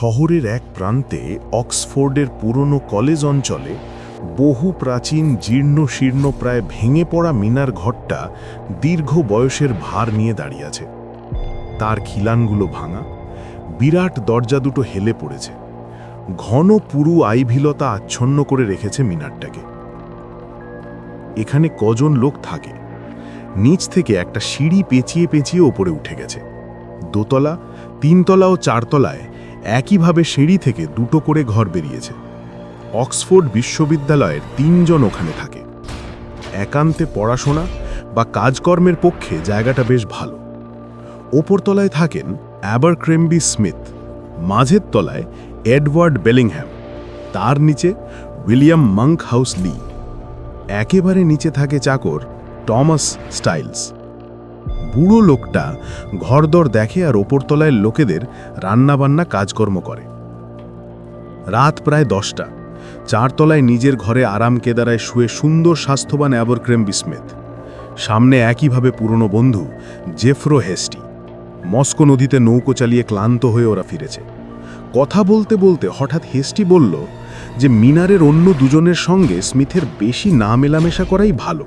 শহরের এক প্রান্তে অক্সফোর্ডের পুরনো কলেজ অঞ্চলে বহু প্রাচীন জীর্ণ শীর্ণ প্রায় ভেঙে পড়া মিনার ঘরটা দীর্ঘ বয়সের ভার নিয়ে দাঁড়িয়ে আছে। তার খিলানগুলো ভাঙা, বিরাট দরজা দুটো হেলে পড়েছে। ঘন পুরু আইভিলতা আচ্ছন্ন করে রেখেছে মিনারটাকে। এখানে কজন লোক থাকে। নিচ থেকে একটা সিঁড়ি পেঁচিয়ে পেঁচিয়ে ওপরে উঠে গেছে। দোতলা, তিনতলা ও চারতলায় একইভাবে সিঁড়ি থেকে দুটো করে ঘর বেরিয়েছে। অক্সফোর্ড বিশ্ববিদ্যালয়ের তিনজন ওখানে থাকে। একান্তে পড়াশোনা বা কাজকর্মের পক্ষে জায়গাটা বেশ ভালো। ওপরতলায় থাকেন অ্যাবারক্রেম্বি স্মিথ, মাঝের তলায় এডওয়ার্ড বেলিংহ্যাম, তার নিচে উইলিয়াম মাঙ্ক হাউস লি। একেবারে নিচে থাকে চাকর টমাস স্টাইলস। বুড়ো লোকটা ঘরদর দেখে আর ওপরতলায় লোকেদের রান্নাবান্না কাজকর্ম করে। রাত প্রায় দশটা। চারতলায় নিজের ঘরে আরাম কেদারায় শুয়ে সুন্দর স্বাস্থ্যবান অ্যাবরক্রেম বিস্মেত। সামনে একইভাবে পুরনো বন্ধু, জেফরো হেস্টি। মস্কো নদীতে নৌকো চালিয়ে ক্লান্ত হয়ে ওরা ফিরেছে। কথা বলতে বলতে হঠাৎ হেস্টি বলল যে, মিনারের অন্য দুজনের সঙ্গে স্মিথের বেশি না মেলামেশা করাই ভালো।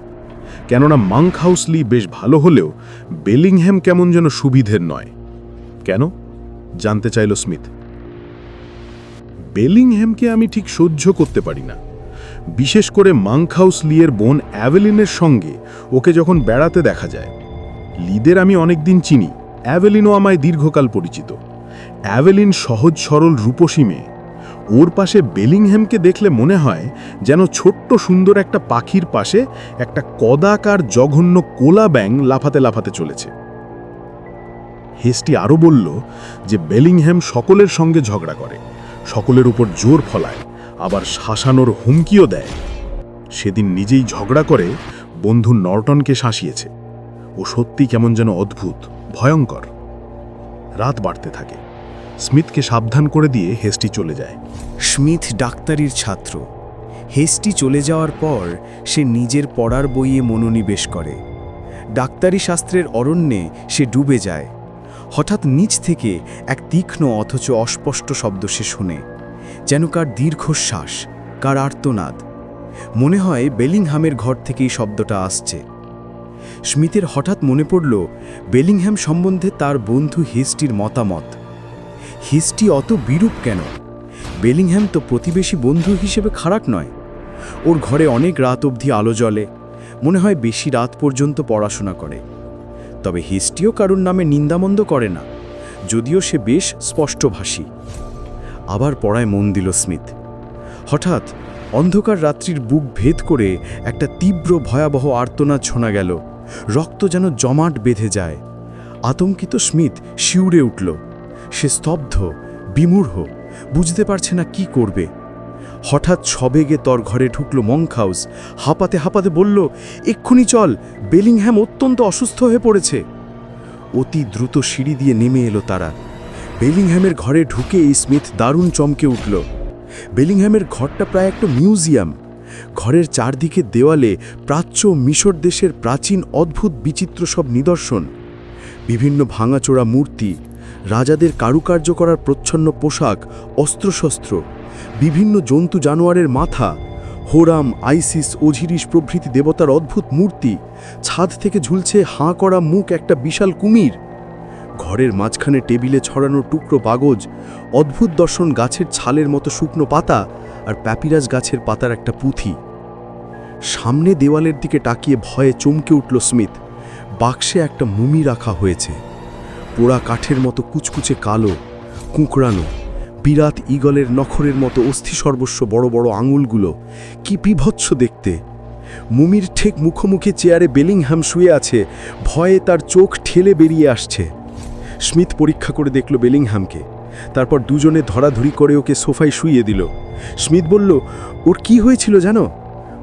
কেননা মাঙ্ক হাউসলি বেশ ভালো হলেও বেলিংহ্যাম কেমন যেন সুবিধের নয়। কেন? জানতে চাইল স্মিথ। বেলিংহ্যামকে আমি ঠিক সহ্য করতে পারি না। বিশেষ করে মাংকহাউস লিয়ের বোন অ্যাভেলিনের সঙ্গে ওকে যখন বেড়াতে দেখা যায়। লিদের আমি অনেকদিন চিনি। অ্যাভেলিনও আমায় দীর্ঘকাল পরিচিত। অ্যাভেলিন সহজ সরল রূপসী মেয়ে। ওর পাশে বেলিংহ্যামকে দেখলে মনে হয় যেন ছোট্ট সুন্দর একটা পাখির পাশে একটা কদাকার জঘন্য কোলা ব্যাং লাফাতে লাফাতে চলেছে। হেস্টি আরও বলল যে বেলিংহ্যাম সকলের সঙ্গে ঝগড়া করে, সকলের উপর জোর ফলায়, আবার শাসানোর হুমকিও দেয়। সেদিন নিজেই ঝগড়া করে বন্ধু নর্টনকে শাসিয়েছে। ও সত্যি কেমন যেন অদ্ভুত, ভয়ঙ্কর। রাত বাড়তে থাকে। স্মিথকে সাবধান করে দিয়ে হেস্টি চলে যায়। স্মিথ ডাক্তারির ছাত্র। হেস্টি চলে যাওয়ার পর সে নিজের পড়ার বইয়ে মনোনিবেশ করে। ডাক্তারি শাস্ত্রের অরণ্যে সে ডুবে যায়। হঠাৎ নিচ থেকে এক তীক্ষ্ণ অথচ অস্পষ্ট শব্দ সে শোনে, যেন কার দীর্ঘশ্বাস, কার আর্তনাদ। মনে হয় বেলিংহামের ঘর থেকেই শব্দটা আসছে। স্মিথের হঠাৎ মনে পড়ল বেলিংহ্যাম সম্বন্ধে তার বন্ধু হিস্টির মতামত। হিস্টি অত বিরূপ কেন? বেলিংহ্যাম তো প্রতিবেশী বন্ধু হিসেবে খারাপ নয়। ওর ঘরে অনেক রাত অবধি আলো জ্বলে, মনে হয় বেশি রাত পর্যন্ত পড়াশোনা করে। তবে হিস্টিও কারুর নামে নিন্দামন্দ করে না, যদিও সে বেশ স্পষ্টভাষী। আবার পড়ায় মন দিল স্মিথ। হঠাৎ অন্ধকার রাত্রির বুক ভেদ করে একটা তীব্র ভয়াবহ আর্তনাদ শোনা গেল। রক্ত যেন জমাট বেঁধে যায়। আতঙ্কিত স্মিথ শিউরে উঠল। সে স্তব্ধ, বিমূঢ়, বুঝতে পারছে না কি করবে। হঠাৎ সবেগে তর ঘরে ঢুকল মংখাউস হাঁপাতে হাঁপাতে বলল, এক্ষুনি চল, বেলিংহ্যাম অত্যন্ত অসুস্থ হয়ে পড়েছে। অতি দ্রুত সিঁড়ি দিয়ে নেমে এলো তারা। বেলিংহ্যামের ঘরে ঢুকে এই স্মিথ দারুণ চমকে উঠল। বেলিংহ্যামের ঘরটা প্রায় একটা মিউজিয়াম। ঘরের চারদিকে দেওয়ালে প্রাচ্য মিশর দেশের প্রাচীন অদ্ভুত বিচিত্র সব নিদর্শন। বিভিন্ন ভাঙাচোরা মূর্তি রাজাদের কারুকার্য করার প্রচ্ছন্ন পোশাক, অস্ত্রশস্ত্র, বিভিন্ন জন্তু জানোয়ারের মাথা, হোরাম, আইসিস ওঝিরিস প্রভৃতি দেবতার অদ্ভুত মূর্তি, ছাদ থেকে ঝুলছে হাঁ করা মুখ একটা বিশাল কুমির। ঘরের মাঝখানে টেবিলে ছড়ানো টুকরো বাগজ, অদ্ভুত দর্শন গাছের ছালের মতো শুকনো পাতা আর প্যাপিরাজ গাছের পাতার একটা পুঁথি। সামনে দেওয়ালের দিকে তাকিয়ে ভয়ে চমকে উঠল স্মিথ। বাক্সে একটা মুমি রাখা হয়েছে। পোড়া কাঠের মতো কুচকুচে কালো, কুঁকড়ানো, বিরাট ইগলের নখরের মতো অস্থি সর্বস্ব বড় বড় আঙুলগুলো কি বিভৎস দেখতে। মুমির ঠেক মুখোমুখি চেয়ারে বেলিংহ্যাম শুয়ে আছে, ভয়ে তার চোখ ঠেলে বেরিয়ে আসছে। স্মিথ পরীক্ষা করে দেখল বেলিংহ্যামকে তারপর দুজনে ধরাধরি করে ওকে সোফায় শুইয়ে দিল। স্মিথ বলল, ওর কি হয়েছিল জানো?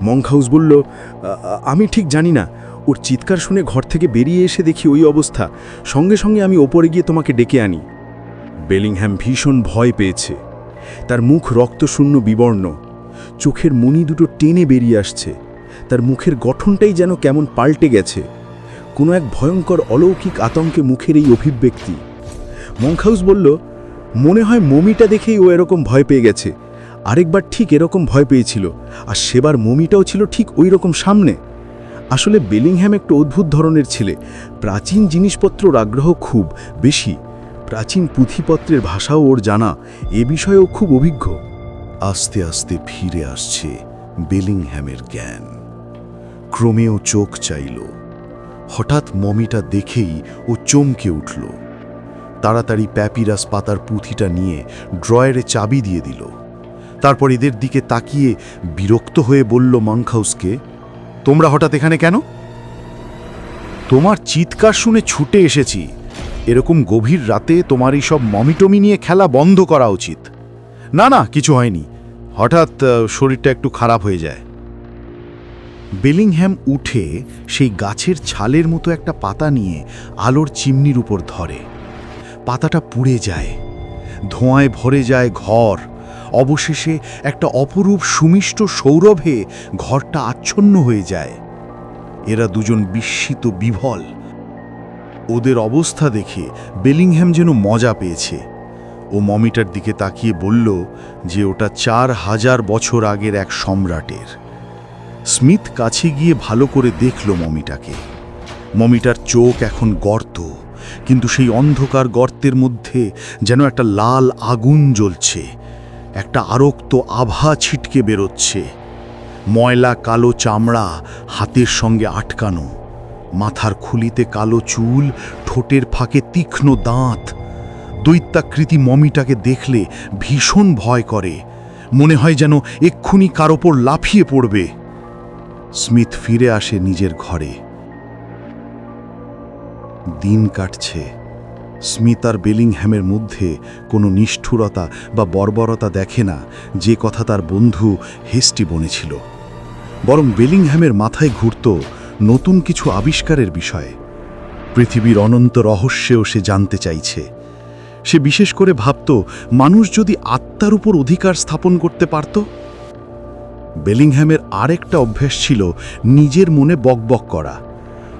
মংহাউস বলল, "আ- আ- আমি ঠিক জানি না ওর চিৎকার শুনে ঘর থেকে বেরিয়ে এসে দেখি ওই অবস্থা। সঙ্গে সঙ্গে আমি ওপরে গিয়ে তোমাকে ডেকে আনি। বেলিংহ্যাম ভীষণ ভয় পেয়েছে। তার মুখ রক্তশূন্য বিবর্ণ। চোখের মণি দুটো টেনে বেরিয়ে আসছে। তার মুখের গঠনটাই যেন কেমন পাল্টে গেছে। কোনো এক ভয়ঙ্কর অলৌকিক আতঙ্কে মুখের এই অভিব্যক্তি। মংখাউস বলল, মনে হয় মমিটা দেখেই ও এরকম ভয় পেয়ে গেছে। আরেকবার ঠিক এরকম ভয় পেয়েছিল। আর সেবার মমিটাও ছিল ঠিক ওই রকম সামনে। আসলে বেলিংহ্যাম একটু অদ্ভুত ধরনের ছেলে। প্রাচীন জিনিসপত্রর আগ্রহ খুব বেশি। প্রাচীন পুঁথিপত্রের ভাষাও ওর জানা। এ বিষয়েও খুব অভিজ্ঞ। আস্তে আস্তে ফিরে আসছে বেলিংহ্যামের জ্ঞান। ক্রমেও চোখ চাইল। হঠাৎ মমিটা দেখেই ও চমকে উঠল। তাড়াতাড়ি প্যাপিরাস পাতার পুঁথিটা নিয়ে ড্রয়ারে চাবি দিয়ে দিল। তারপর এদের দিকে তাকিয়ে বিরক্ত হয়ে বলল মাংখাউসকে তোমরা হঠাৎ এখানে কেন? তোমার চিৎকার শুনে ছুটে এসেছি। এরকম গভীর রাতে তোমার এই সব মমিটমি নিয়ে খেলা বন্ধ করা উচিত। না না, কিছু হয়নি। হঠাৎ শরীরটা একটু খারাপ হয়ে যায়। বেলিংহ্যাম উঠে সেই গাছের ছালের মতো একটা পাতা নিয়ে আলোর চিমনির উপর ধরে। পাতাটা পুড়ে যায়। ধোঁয়ায় ভরে যায় ঘর। অবশেষে একটা অপরূপ সুমিষ্ট সৌরভে ঘরটা আচ্ছন্ন হয়ে যায়। এরা দুজন বিস্মিত বিভল। ওদের অবস্থা দেখে বেলিংহ্যাম যেন মজা পেয়েছে। ও মমিটার দিকে তাকিয়ে বলল যে ওটা চার হাজার বছর আগের এক সম্রাটের। স্মিথ কাছে গিয়ে ভালো করে দেখল মমিটাকে। মমিটার চোখ এখন গর্ত, কিন্তু সেই অন্ধকার গর্তের মধ্যে যেন একটা লাল আগুন জ্বলছে। একটা আরক্ত আভা ছিটকে বেরোচ্ছে। ময়লা কালো চামড়া হাতের সঙ্গে আটকানো। মাথার খুলিতে কালো চুল, ঠোঁটের ফাঁকে তীক্ষ্ণ দাঁত। দৈত্যাকৃতি মমিটাকে দেখলে ভীষণ ভয় করে। মনে হয় যেন এক্ষুনি কার ওপর লাফিয়ে পড়বে। স্মিথ ফিরে আসে নিজের ঘরে। দিন কাটছে। স্মিথ আর বেলিংহ্যামের মধ্যে কোনো নিষ্ঠুরতা বা বর্বরতা দেখে না যে কথা তার বন্ধু হেস্টি বনেছিল বরং বেলিংহ্যামের মাথায় ঘুরত নতুন কিছু আবিষ্কারের বিষয়ে। পৃথিবীর অনন্ত রহস্যেও সে জানতে চাইছে। সে বিশেষ করে ভাবত, মানুষ যদি আত্মার উপর অধিকার স্থাপন করতে পারত? বেলিংহ্যামের আরেকটা অভ্যাস ছিল নিজের মনে বকবক করা।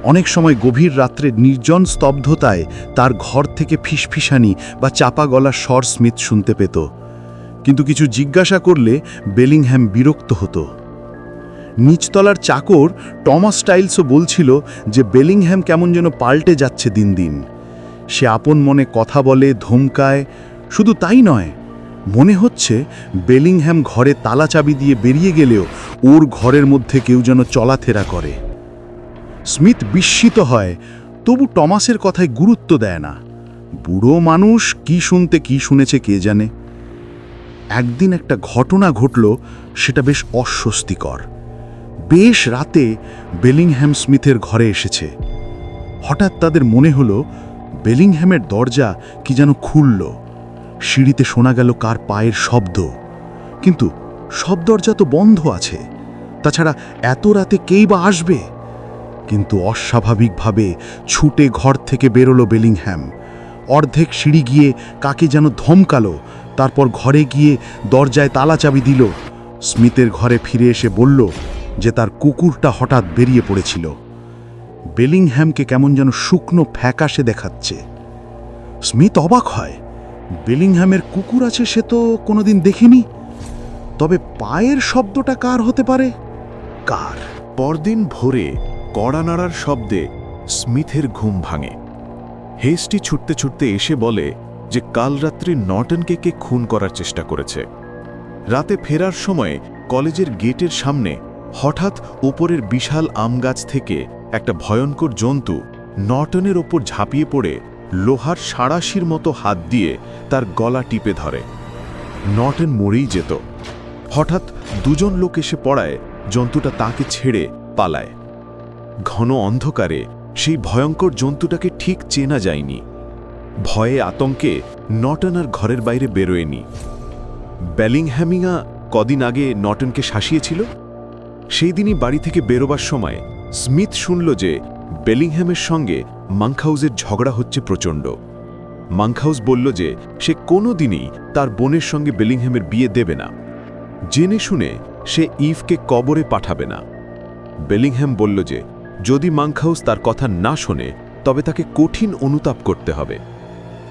অনেক সময় গভীর রাত্রে নির্জন স্তব্ধতায় তার ঘর থেকে ফিসফিসানি বা চাপা গলার স্বর স্মিথ শুনতে পেত। কিন্তু কিছু জিজ্ঞাসা করলে বেলিংহ্যাম বিরক্ত হতো। নিচতলার চাকর টমাস স্টাইলসও বলছিল যে বেলিংহ্যাম কেমন যেন পাল্টে যাচ্ছে দিন দিন। সে আপন মনে কথা বলে, ধমকায়, শুধু তাই নয়, মনে হচ্ছে বেলিংহ্যাম ঘরে তালা চাবি দিয়ে বেরিয়ে গেলেও ওর ঘরের মধ্যে কেউ যেন চলাফেরা করে। স্মিথ বিস্মিত হয়, তবু টমাসের কথায় গুরুত্ব দেয় না। বুড়ো মানুষ কি শুনতে কি শুনেছে কে জানে? একদিন একটা ঘটনা ঘটল, সেটা বেশ অস্বস্তিকর। বেশ রাতে বেলিংহ্যাম স্মিথের ঘরে এসেছে। হঠাৎ তাদের মনে হলো, বেলিংহ্যামের দরজা কি যেন খুলল। সিঁড়িতে শোনা গেল কার পায়ের শব্দ। কিন্তু সব দরজা তো বন্ধ আছে। তাছাড়া এত রাতে কেই বা আসবে? কিন্তু অস্বাভাবিকভাবে ছুটে ঘর থেকে বেরোলো বেলিংহ্যাম। অর্ধেক সিঁড়ি গিয়ে কাকে যেন ধমকালো, তারপর ঘরে গিয়ে দরজায় তালা চাবি দিল। স্মিথের ঘরে ফিরে এসে বলল যে তার কুকুরটা হঠাৎ বেরিয়ে পড়েছিল। বেলিংহ্যামকে কেমন যেন শুকনো ফ্যাকাশে দেখাচ্ছে। স্মিথ অবাক হয়, বেলিংহ্যামের কুকুর আছে সে তো কোনোদিন দেখিনি। তবে পায়ের শব্দটা কার হতে পারে? কার? পরদিন ভোরে কড়া নাড়ার শব্দে স্মিথের ঘুম ভাঙে। হেস্টি ছুটতে ছুটতে এসে বলে যে কাল রাত্রি নর্টনকে কে খুন করার চেষ্টা করেছে। রাতে ফেরার সময় কলেজের গেটের সামনে হঠাৎ ওপরের বিশাল আম গাছ থেকে একটা ভয়ঙ্কর জন্তু নটনের ওপর ঝাঁপিয়ে পড়ে লোহার সাঁড়াশির মতো হাত দিয়ে তার গলা টিপে ধরে। নর্টন মরেই যেত। হঠাৎ দুজন লোক এসে পড়ায়, জন্তুটা তাকে ছেড়ে পালায়। ঘন অন্ধকারে সেই ভয়ঙ্কর জন্তুটাকে ঠিক চেনা যায়নি। ভয়ে আতঙ্কে নটন আর ঘরের বাইরে বেরোয়নি। ব্যালিংহ্যামিংয়া কদিন আগে নটনকে শাসিয়েছিল? সেই দিনই বাড়ি থেকে বেরোবার সময় স্মিথ শুনল যে বেলিংহ্যামের সঙ্গে মাংখাউজের ঝগড়া হচ্ছে প্রচণ্ড। মাংখাউজ বলল যে সে কোনো দিনই তার বোনের সঙ্গে বেলিংহ্যামের বিয়ে দেবে না। জেনে শুনে সে ইভকে কবরে পাঠাবে না। বেলিংহ্যাম বলল যে যদি মাংখাউস তার কথা না শোনে, তবে তাকে কঠিন অনুতাপ করতে হবে।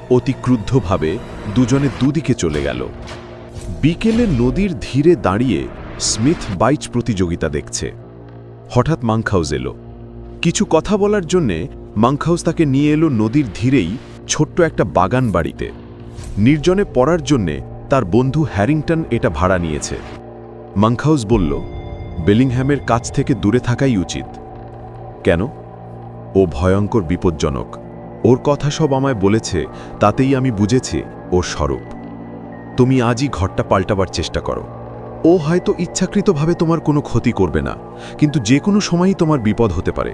অতি ক্রুদ্ধভাবে দুজনে দুদিকে চলে গেল। বিকেলে নদীর ধীরে দাঁড়িয়ে স্মিথ বাইচ প্রতিযোগিতা দেখছে। হঠাৎ মাংখাউস এলো। কিছু কথা বলার জন্যে মাংখাউজ তাকে নিয়ে এলো নদীর ধীরেই ছোট্ট একটা বাগান বাড়িতে। নির্জনে পড়ার জন্যে তার বন্ধু হ্যারিংটন এটা ভাড়া নিয়েছে। মাংখাউজ বলল, বেলিংহ্যামের কাছ থেকে দূরে থাকাই উচিত। কেন? ও ভয়ঙ্কর, বিপজ্জনক। ওর কথা সব আমায় বলেছে, তাতেই আমি বুঝেছি ওর স্বরূপ। তুমি আজই ঘরটা পাল্টাবার চেষ্টা করো। ও হয়তো ইচ্ছাকৃতভাবে তোমার কোনো ক্ষতি করবে না, কিন্তু যে কোনো সময়ই তোমার বিপদ হতে পারে।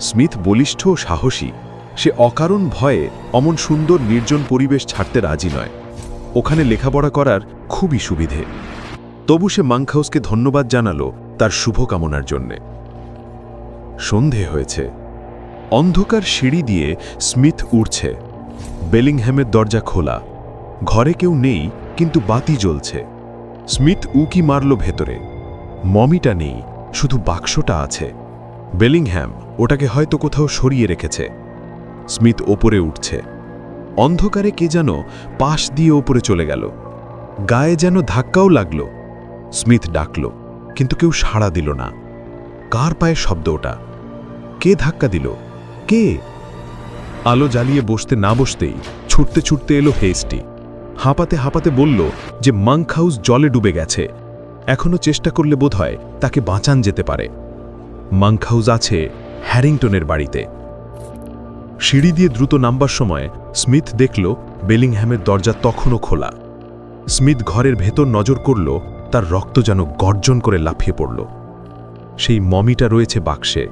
স্মিথ বলিষ্ঠ ও সাহসী, সে অকারণ ভয়ে অমন সুন্দর, নির্জন পরিবেশ ছাড়তে রাজি নয়। ওখানে লেখাপড়া করার খুবই সুবিধে। তবু সে মাংখাউসকে ধন্যবাদ জানালো তার শুভকামনার জন্যে। সন্ধে হয়েছে। অন্ধকার সিঁড়ি দিয়ে স্মিথ উঠছে বেলিংহ্যামের দরজা খোলা। ঘরে কেউ নেই, কিন্তু বাতি জ্বলছে। স্মিথ উকি মারল ভেতরে। মমিটা নেই, শুধু বাক্সটা আছে। বেলিংহ্যাম ওটাকে হয়তো কোথাও সরিয়ে রেখেছে। স্মিথ ওপরে উঠছে। অন্ধকারে কে যেন পাশ দিয়ে ওপরে চলে গেল। গায়ে যেন ধাক্কাও লাগল। স্মিথ ডাকল, কিন্তু কেউ সাড়া দিল না। কার পায়ে শব্দ ওটা? কে ধাক্কা দিল? কে? আলো জ্বালিয়ে বসতে না বসতেই ছুটতে ছুটতে এলো হেস্টি হাঁপাতে হাঁপাতে বলল যে মাংক হাউস জলে ডুবে গেছে। এখনও চেষ্টা করলে বোধহয় তাকে বাঁচান যেতে পারে। মাংক হাউস আছে হ্যারিংটনের বাড়িতে। সিঁড়ি দিয়ে দ্রুত নামবার সময় স্মিথ দেখল বেলিংহ্যামের দরজা তখনও খোলা। স্মিথ ঘরের ভেতর নজর করল, তার রক্ত যেন গর্জন করে লাফিয়ে পড়ল। সেই মমিটা রয়েছে বাক্সে,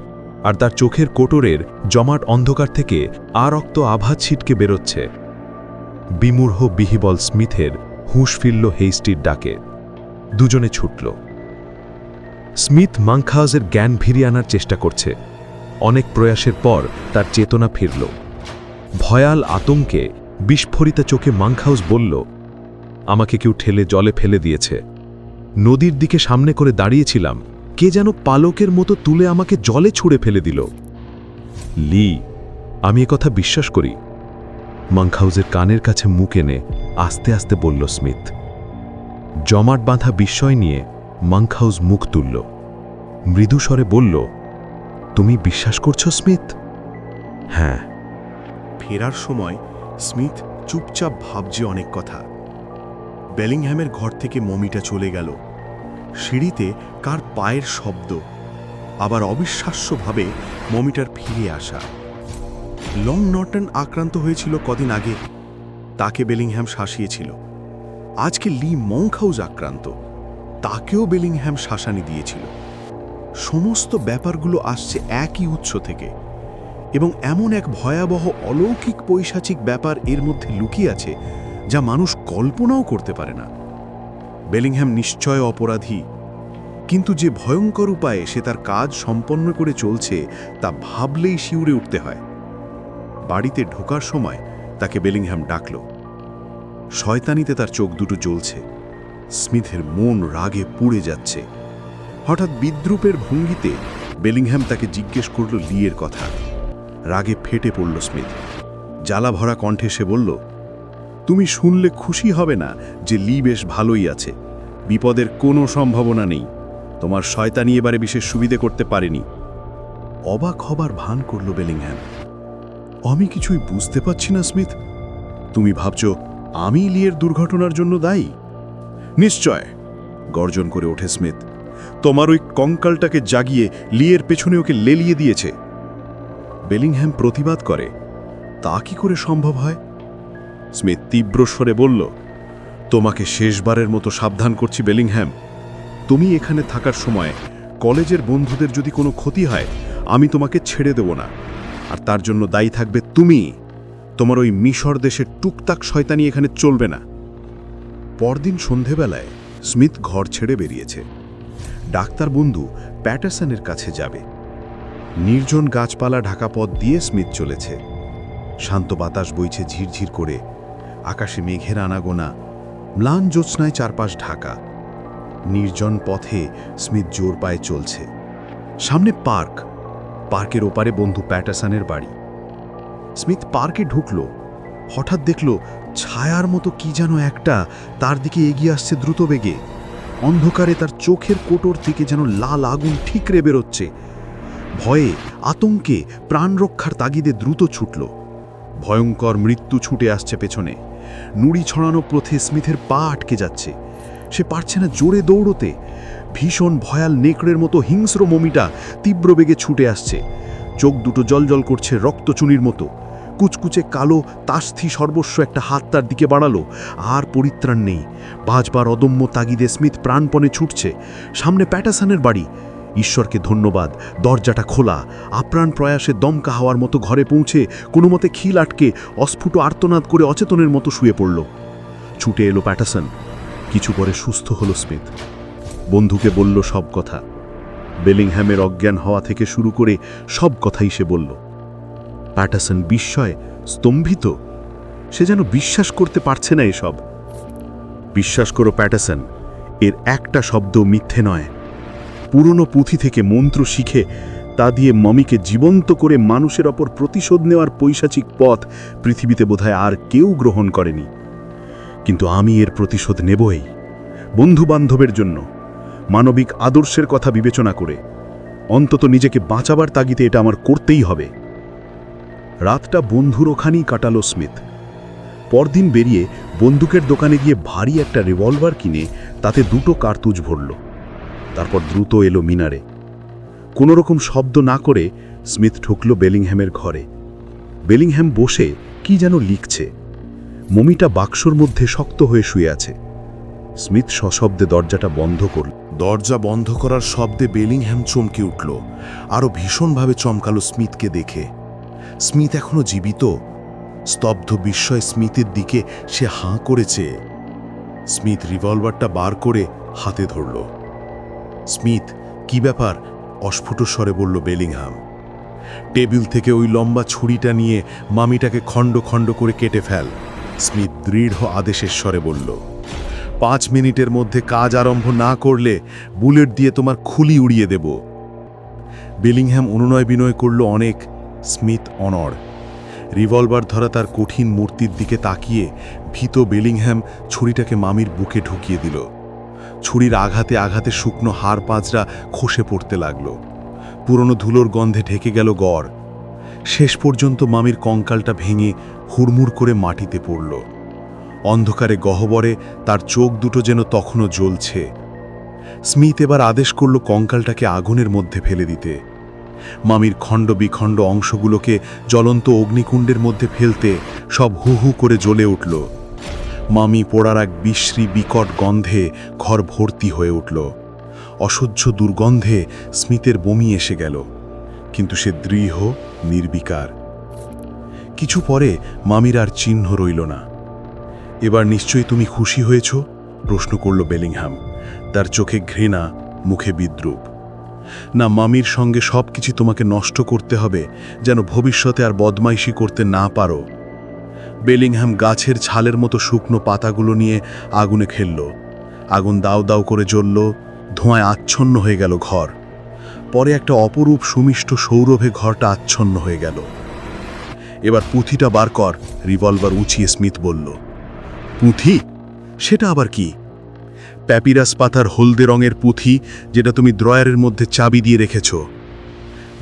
আর তার চোখের কোটরের জমাট অন্ধকার থেকে আর রক্ত আভা ছিটকে বেরোচ্ছে। বিমূঢ় বিহিবল স্মিথের হুঁশ ফিরল হেইস্টির ডাকে। দুজনে ছুটল। স্মিথ মাংখাউজের জ্ঞান ফিরিয়ে আনার চেষ্টা করছে। অনেক প্রয়াসের পর তার চেতনা ফিরল। ভয়াল আতঙ্কে বিস্ফোরিতা চোখে মাংখাউজ বলল, আমাকে কেউ ঠেলে জলে ফেলে দিয়েছে। নদীর দিকে সামনে করে দাঁড়িয়েছিলাম কে যেন পালকের মতো তুলে আমাকে জলে ছুঁড়ে ফেলে দিল। লি, আমি কথা বিশ্বাস করি। মাংখাউজের কানের কাছে মুখ এনে আস্তে আস্তে বলল স্মিথ। জমাট বাঁধা বিস্ময় নিয়ে মাংখাউজ মুখ তুলল। মৃদু স্বরে বলল, তুমি বিশ্বাস করছ স্মিথ? হ্যাঁ। ফেরার সময় স্মিথ চুপচাপ ভাবছে অনেক কথা। বেলিংহ্যামের ঘর থেকে মমিটা চলে গেল। সিঁড়িতে কার পায়ের শব্দ, আবার অবিশ্বাস্যভাবে মমিটার ফিরে আসা। লং নর্টন আক্রান্ত হয়েছিল কদিন আগে, তাকে বেলিংহ্যাম শাসিয়েছিল। আজকে লি মংখাউজ আক্রান্ত, তাকেও বেলিংহ্যাম শাসানি দিয়েছিল। সমস্ত ব্যাপারগুলো আসছে একই উৎস থেকে, এবং এমন এক ভয়াবহ অলৌকিক পৈশাচিক ব্যাপার এর মধ্যে লুকিয়ে আছে, যা মানুষ কল্পনাও করতে পারে না। বেলিংহ্যাম নিশ্চয় অপরাধী। কিন্তু যে ভয়ঙ্কর উপায়ে সে তার কাজ সম্পন্ন করে চলছে, তা ভাবলেই শিউরে উঠতে হয়। বাড়িতে ঢোকার সময় তাকে বেলিংহ্যাম ডাকল। শয়তানিতে তার চোখ দুটো জ্বলছে। স্মিথের মন রাগে পুড়ে যাচ্ছে। হঠাৎ বিদ্রুপের ভঙ্গিতে বেলিংহ্যাম তাকে জিজ্ঞেস করল লিয়ের কথা। রাগে ফেটে পড়ল স্মিথ। জ্বালা ভরা কণ্ঠে সে বলল তুমি শুনলে খুশি হবে না যে লি বেশ ভালোই আছে। বিপদের কোনো সম্ভাবনা নেই। তোমার শয়তানি এবারে বিশেষ সুবিধে করতে পারেনি। অবাক হবার ভান করল বেলিংহ্যাম। আমি কিছুই বুঝতে পারছি না, স্মিথ। তুমি ভাবছ, আমি লিয়ের দুর্ঘটনার জন্য দায়ী? নিশ্চয়, গর্জন করে ওঠে স্মিথ। তোমার ওই কঙ্কালটাকে জাগিয়ে লিয়ের পেছনে ওকে লেলিয়ে দিয়েছে। বেলিংহ্যাম প্রতিবাদ করে, তা কি করে সম্ভব হয়? স্মিথ তীব্র স্বরে বলল, তোমাকে শেষবারের মতো সাবধান করছি, বেলিংহ্যাম। তুমি এখানে থাকার সময় কলেজের বন্ধুদের যদি কোনো ক্ষতি হয়, আমি তোমাকে ছেড়ে দেব না। আর তার জন্য দায়ী থাকবে তুমি। তোমার ওই মিশর দেশের টুকটাক শয়তানি এখানে চলবে না। পরদিন সন্ধেবেলায় স্মিথ ঘর ছেড়ে বেরিয়েছে। ডাক্তার বন্ধু প্যাটারসনের কাছে যাবে। নির্জন গাছপালা ঢাকা পথ দিয়ে স্মিথ চলেছে। শান্ত বাতাস বইছে ঝিরঝির করে। আকাশে মেঘের আনাগোনা, ম্লান জ্যোৎস্নায় চারপাশ ঢাকা। নির্জন পথে স্মিথ জোর পায়ে চলছে। সামনে পার্ক, পার্কের ওপারে বন্ধু প্যাটারসনের বাড়ি। স্মিথ পার্কে ঢুকল, হঠাৎ দেখল ছায়ার মতো কি যেন একটা তার দিকে এগিয়ে আসছে দ্রুত বেগে। অন্ধকারে তার চোখের কোটর থেকে যেন লাল আগুন ঠিকরে বেরোচ্ছে। ভয়ে, আতঙ্কে প্রাণ রক্ষার তাগিদে দ্রুত ছুটল। ভয়ঙ্কর মৃত্যু ছুটে আসছে পেছনে। নুড়ি ছড়ানো পথে স্মিথের পা আটকে যাচ্ছে। সে পারছে না জোরে দৌড়তে। ভীষণ ভয়াল নেকড়ের মতো হিংস্র মমিটা তীব্র বেগে ছুটে আসছে। চোখ দুটো জলজল করছে রক্তচুনির মতো। কুচকুচে কালো তাস্থি সর্বস্ব একটা হাত তার দিকে বাড়ালো। আর পরিত্রাণ নেই। বাজবার অদম্য তাগিদে স্মিথ প্রাণপণে ছুটছে। সামনে প্যাটাসনের বাড়ি। ঈশ্বরকে ধন্যবাদ। দরজাটা খোলা। আপ্রাণ প্রয়াসে দমকা হওয়ার মতো ঘরে পৌঁছে কোনো মতে খিল আটকে অস্ফুট আর্তনাদ করে অচেতনের মতো শুয়ে পড়ল। ছুটে এলো প্যাটাসন। কিছু পরে সুস্থ হলো স্মিথ। বন্ধুকে বলল সব কথা। বেলিংহ্যামের অজ্ঞান হওয়া থেকে শুরু করে সব কথাই সে বলল। প্যাটাসন বিস্ময়ে স্তম্ভিত। সে যেন বিশ্বাস করতে পারছে না এসব। বিশ্বাস করো প্যাটাসন, এর একটা শব্দ মিথ্যে নয়। পুরনো পুঁথি থেকে মন্ত্র শিখে তা দিয়ে মমিকে জীবন্ত করে মানুষের ওপর প্রতিশোধ নেওয়ার পৈশাচিক পথ পৃথিবীতে বোধহয় আর কেউ গ্রহণ করেনি। কিন্তু আমি এর প্রতিশোধ নেবই বন্ধু বান্ধবের জন্য, মানবিক আদর্শের কথা বিবেচনা করে। অন্তত নিজেকে বাঁচাবার তাগিতে এটা আমার করতেই হবে। রাতটা বন্ধুর ওখানেই কাটালো স্মিথ। পরদিন বেরিয়ে বন্দুকের দোকানে গিয়ে ভারী একটা রিভলভার কিনে তাতে দুটো কার্তুজ ভরল। তারপর দ্রুত এলো মিনারে। কোনো রকম শব্দ না করে স্মিথ ঢুকল বেলিংহ্যামের ঘরে। বেলিংহ্যাম বসে কি যেন লিখছে। মমিটা বাক্সর মধ্যে শক্ত হয়ে শুয়ে আছে। স্মিথ সশব্দে দরজাটা বন্ধ করল। দরজা বন্ধ করার শব্দে বেলিংহ্যাম চমকে উঠল। আরও ভীষণভাবে চমকালো স্মিথকে দেখে। স্মিথ এখনও জীবিত। স্তব্ধ বিস্ময় স্মিথের দিকে সে হাঁ করেছে। স্মিথ রিভলভারটা বার করে হাতে ধরল। স্মিথ, কি ব্যাপার? অস্ফুট স্বরে বলল বেলিংহাম। টেবিল থেকে ওই লম্বা ছুরিটা নিয়ে মামিটাকে খণ্ড খণ্ড করে কেটে ফেল। স্মিথ দৃঢ় আদেশের স্বরে বলল, পাঁচ মিনিটের মধ্যে কাজ আরম্ভ না করলে বুলেট দিয়ে তোমার খুলি উড়িয়ে দেব। বেলিংহ্যাম অনুনয় বিনয় করল অনেক। স্মিথ অনড়। রিভলভার ধরা তার কঠিন মূর্তির দিকে তাকিয়ে ভীত বেলিংহ্যাম ছুরিটাকে মামির বুকে ঢুকিয়ে দিল। ছুরির আঘাতে আঘাতে শুকনো হাড় পাঁচরা খসে পড়তে লাগল। পুরনো ধুলোর গন্ধে ঢেকে গেল গড়। শেষ পর্যন্ত মামির কঙ্কালটা ভেঙে হুড়মুড় করে মাটিতে পড়ল। অন্ধকারে গহ্বরে তার চোখ দুটো যেন তখনও জ্বলছে। স্মিথ এবার আদেশ করল কঙ্কালটাকে আগুনের মধ্যে ফেলে দিতে। মামির খণ্ড বিখণ্ড অংশগুলোকে জ্বলন্ত অগ্নিকুণ্ডের মধ্যে ফেলতে সব হু হু করে জ্বলে উঠল। মামি পোড়ার এক বিশ্রী বিকট গন্ধে ঘর ভর্তি হয়ে উঠল। অসহ্য দুর্গন্ধে স্মিতের বমি এসে গেল, কিন্তু সে দৃঢ়, নির্বিকার। কিছু পরে মামির আর চিহ্ন রইল না। এবার নিশ্চয়ই তুমি খুশি হয়েছ? প্রশ্ন করল বেলিংহাম, তার চোখে ঘৃণা, মুখে বিদ্রুপ। না, মামির সঙ্গে সব কিছু তোমাকে নষ্ট করতে হবে, যেন ভবিষ্যতে আর বদমাইশি করতে না পারো। বেলিংহাম গাছের ছালের মতো শুকনো পাতাগুলো নিয়ে আগুনে খেলল। আগুন দাও দাও করে জ্বলল, ধোঁয়ায় আচ্ছন্ন হয়ে গেল ঘর। পরে একটা অপরূপ সুমিষ্ট সৌরভে ঘরটা আচ্ছন্ন হয়ে গেল। এবার পুঁথিটা বার কর, রিভলভার উঁচিয়ে স্মিথ বলল। পুঁথি? সেটা আবার কি? প্যাপিরাস পাতার হলদে রঙের পুঁথি যেটা তুমি দ্রয়ারের মধ্যে চাবি দিয়ে রেখেছ।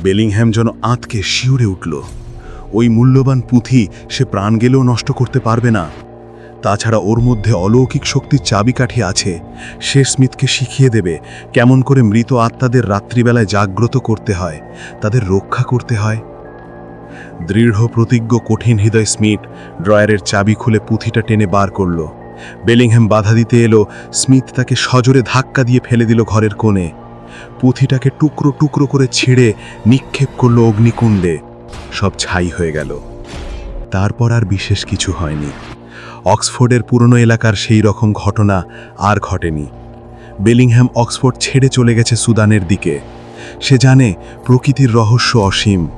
বেলিংহ্যাম যেন আঁতকে শিউরে উঠল। ওই মূল্যবান পুঁথি সে প্রাণ গেলেও নষ্ট করতে পারবে না। তাছাড়া ওর মধ্যে অলৌকিক শক্তির চাবিকাঠি আছে। সে স্মিথকে শিখিয়ে দেবে কেমন করে মৃত আত্মাদের রাত্রিবেলায় জাগ্রত করতে হয়, তাদের রক্ষা করতে হয়। দৃঢ়, প্রতিজ্ঞ, কঠিন হৃদয় স্মিথ ড্রয়ারের চাবি খুলে পুঁথিটা টেনে বার করল। বেলিংহ্যাম বাধা দিতে এলো, স্মিথ তাকে সজোরে ধাক্কা দিয়ে ফেলে দিল ঘরের কোণে। পুঁথিটাকে টুকরো টুকরো করে ছিঁড়ে নিক্ষেপ করল অগ্নিকুণ্ডে। সব ছাই হয়ে গেল। তারপর আর বিশেষ কিছু হয়নি। অক্সফোর্ডের পুরনো এলাকার সেই রকম ঘটনা আর ঘটেনি। বেলিংহ্যাম অক্সফোর্ড ছেড়ে চলে গেছে সুদানের দিকে। সে জানে প্রকৃতির রহস্য অসীম।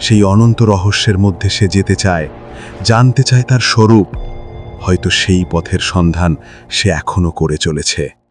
সেই অনন্ত রহস্যের মধ্যে সে যেতে চায়, জানতে চায় তার স্বরূপ। হয়তো সেই পথের সন্ধান সে এখনও করে চলেছে।